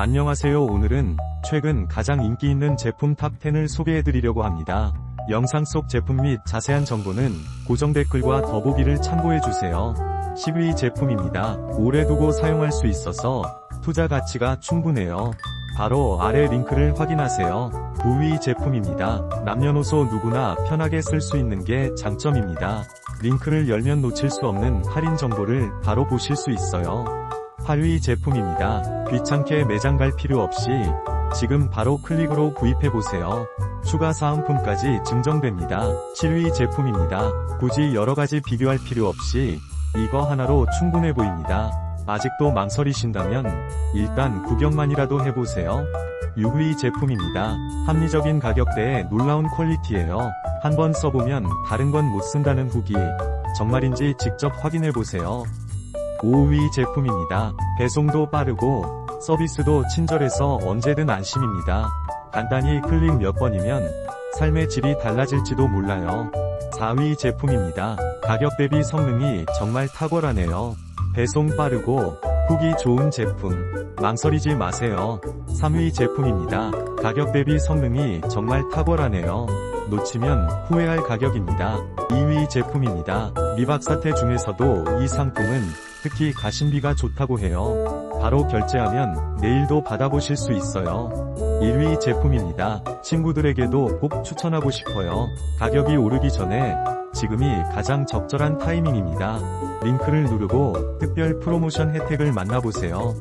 안녕하세요 오늘은 최근 가장 인기 있는 제품 탑10을 소개해드리려고 합니다. 영상 속 제품 및 자세한 정보는 고정 댓글과 더보기를 참고해주세요. 10위 제품입니다. 오래 두고 사용할 수 있어서 투자 가치가 충분해요. 바로 아래 링크를 확인하세요. 9위 제품입니다. 남녀노소 누구나 편하게 쓸 수 있는 게 장점입니다. 링크를 열면 놓칠 수 없는 할인 정보를 바로 보실 수 있어요. 8위 제품입니다. 귀찮게 매장 갈 필요 없이 지금 바로 클릭으로 구입해보세요. 추가 사은품까지 증정됩니다. 7위 제품입니다. 굳이 여러가지 비교할 필요 없이 이거 하나로 충분해 보입니다. 아직도 망설이신다면 일단 구경만이라도 해보세요. 6위 제품입니다. 합리적인 가격대에 놀라운 퀄리티예요. 한번 써보면 다른 건 못 쓴다는 후기 정말인지 직접 확인해보세요. 5위 제품입니다. 배송도 빠르고 서비스도 친절해서 언제든 안심입니다. 간단히 클릭 몇 번이면 삶의 질이 달라질지도 몰라요. 4위 제품입니다. 가격 대비 성능이 정말 탁월하네요. 배송 빠르고 후기 좋은 제품 망설이지 마세요. 3위 제품입니다. 가격 대비 성능이 정말 탁월하네요. 놓치면 후회할 가격입니다. 2위 제품입니다. 미박 사태 중에서도 이 상품은 특히 가심비가 좋다고 해요. 바로 결제하면 내일도 받아보실 수 있어요. 1위 제품입니다. 친구들에게도 꼭 추천하고 싶어요. 가격이 오르기 전에 지금이 가장 적절한 타이밍입니다. 링크를 누르고 특별 프로모션 혜택을 만나보세요.